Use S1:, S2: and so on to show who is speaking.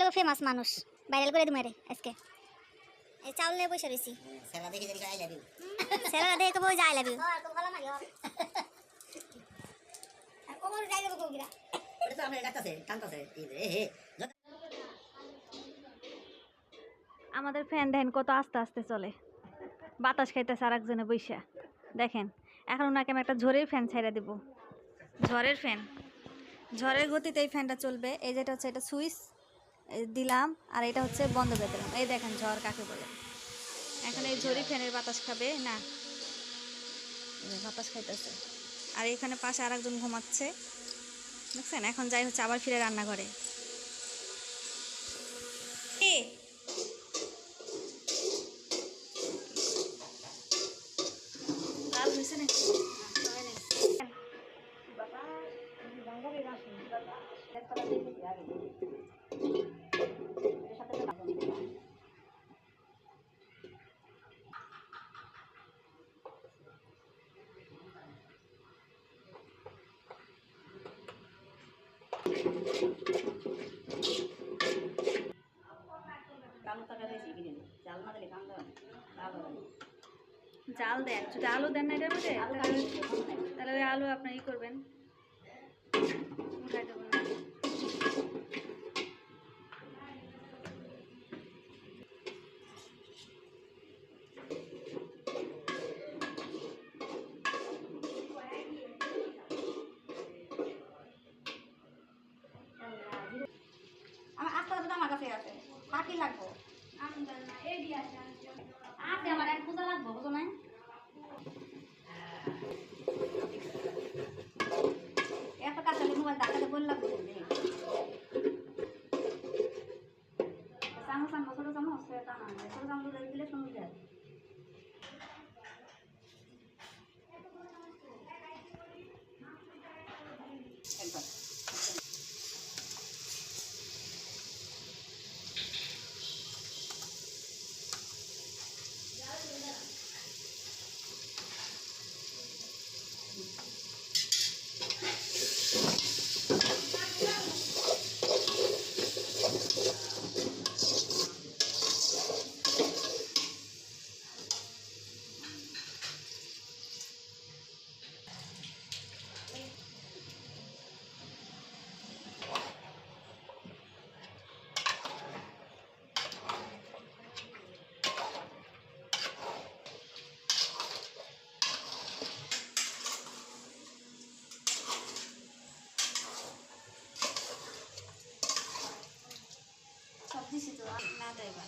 S1: লোক ফেমাস মানুষ। ভাইরাল করে দিমারে আজকে। এই চাউল নিয়ে বসে রয়েছি।
S2: দেখে দেখে আই লাভ ইউ
S1: ছেলেরা দেখে কবো যাই লাগবে কোমর যাই লাগবে কোকিরা
S2: ওটা তো আমরা ডাকতাছে টানতাছে এই হে
S3: আমাদের ফ্যান দেখেন কত আস্তে আস্তে চলে। বাতাস খাইতেছে আর একজনে বৈশা দেখেন এখন ওনাকে আমি একটা ঝড়ের ফ্যান ছাইড়া দেব। ঝড়ের ফ্যান ঝড়ের গতিতে এই ফ্যানটা চলবে। এই যেটা হচ্ছে এটা সুইচ। দিলাম, আর এটা হচ্ছে বন্ধ করে দিলাম। এই দেখেন ঝড় কাকে বলে। এখন এই ঝড়ি ফ্যানের বাতাস খাবে, না? বাতাস খাইতেছে। আর এখানে পাশে আর একজন ঘুমাচ্ছে। দেখছেন? এখন যাই হচ্ছে আবার ফিরে রান্নাঘরে। জাল দেন যদি আলু দেন না এটার মধ্যে তাহলে ওই আলু আপনার ই করবেন। উঠাই দেবেন
S1: আমার আস্তে আমার কাছে আছে। পাখি লাগবো। আছে আমার এক পূজা লাগবো বুঝো না এত কাছে মোবাইল ডাকাতে বল লাগবে চামচ চামচ ছোটো চামচ ছোটো চামচ দিলে যায়
S3: 那对吧？